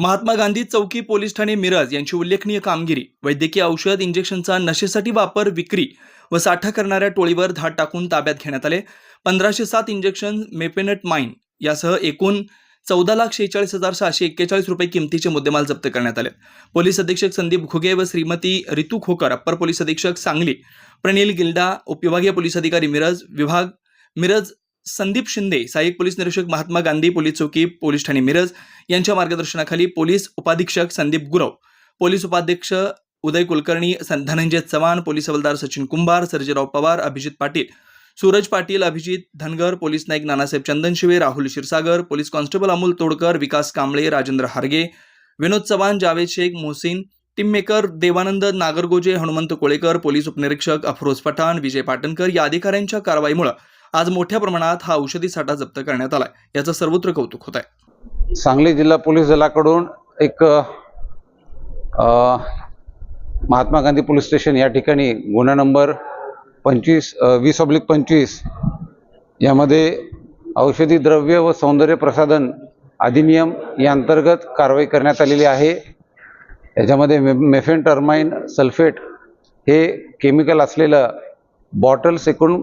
महात्मा गांधी चौकी पोलीस ठाणे मिरज यांची उल्लेखनीय कामगिरी वैद्यकीय औषध इंजेक्शनचा नशेसाठी वापर विक्री व साठा करणाऱ्या टोळीवर धाड टाकून ताब्यात घेण्यात आले. पंधराशे सात इंजेक्शन मेपेनट माइन यासह एकूण चौदा लाख शेहेचाळीस हजार सहाशे एक्केचाळीस रुपये किमतीचे मुद्देमाल जप्त करण्यात आले. पोलीस अधीक्षक संदीप घुगे व श्रीमती रितू खोकर अप्पर पोलीस अधीक्षक सांगली प्रणील गिल्डा उपविभागीय पोलीस अधिकारी मिरज विभाग मिरज संदीप शिंदे सहाय्यक पोलीस निरीक्षक महात्मा गांधी पोलीस चौकी पोलीस ठाणे मिरज यांच्या मार्गदर्शनाखाली पोलीस उपाधीक्षक संदीप गुरव पोलीस उपाध्यक्ष उदय कुलकर्णी धनंजय चव्हाण पोलीस हवालदार Sachin Kumbhar Sarjerao Pawar Abhijit Patil Suraj Patil Abhijit Dhangar police Naik Nanasaheb Chandanshive Rahul Kshirsagar police constable Amol Todkar Vikas Kamble Rajendra Harge Vinod Chavan Javed Shaikh Mohsin Timmekar Devanand Nagargoje Hanumant Kolekar police उपनिरीक्षक अफरोज पठाण विजय पाटणकर या अधिकाऱ्यांच्या कारवाईमुळे आज मोठ्या प्रमाणात हा औषधी साठा जप्त करण्यात आलाय. याचं सर्वत्र कौतुक होत आहे सांगली जिल्हा पोलीस दलाकडून एक महात्मा गांधी पोलीस स्टेशन या ठिकाणी गुन्हा नंबर पंचवीस वीस ऑब्लिक पंचवीस यामध्ये औषधी द्रव्य व सौंदर्य प्रसाधन अधिनियम या अंतर्गत कारवाई करण्यात आलेली आहे. याच्यामध्ये मे मेफेन टर्माइन सल्फेट हे केमिकल असलेलं बॉटल्स एकूण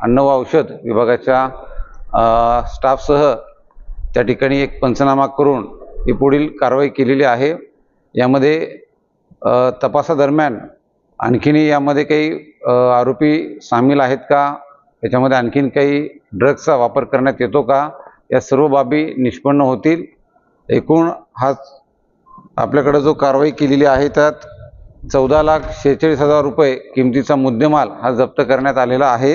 अन्न व औषध विभागाच्या स्टाफसह त्या ठिकाणी एक पंचनामा करून ही पुढील कारवाई केलेली आहे. यामध्ये तपासादरम्यान आणखीनही यामध्ये काही आरोपी सामील आहेत का? याच्यामध्ये आणखीन काही ड्रग्सचा वापर करण्यात येतो का? या सर्व बाबी निष्पन्न होतील. एकूण हा आपल्याकडं जो कारवाई केलेली आहे त्यात चौदा लाख शेहेचाळीस हजार रुपये किमतीचा मुद्देमाल हा जप्त करण्यात आलेला आहे.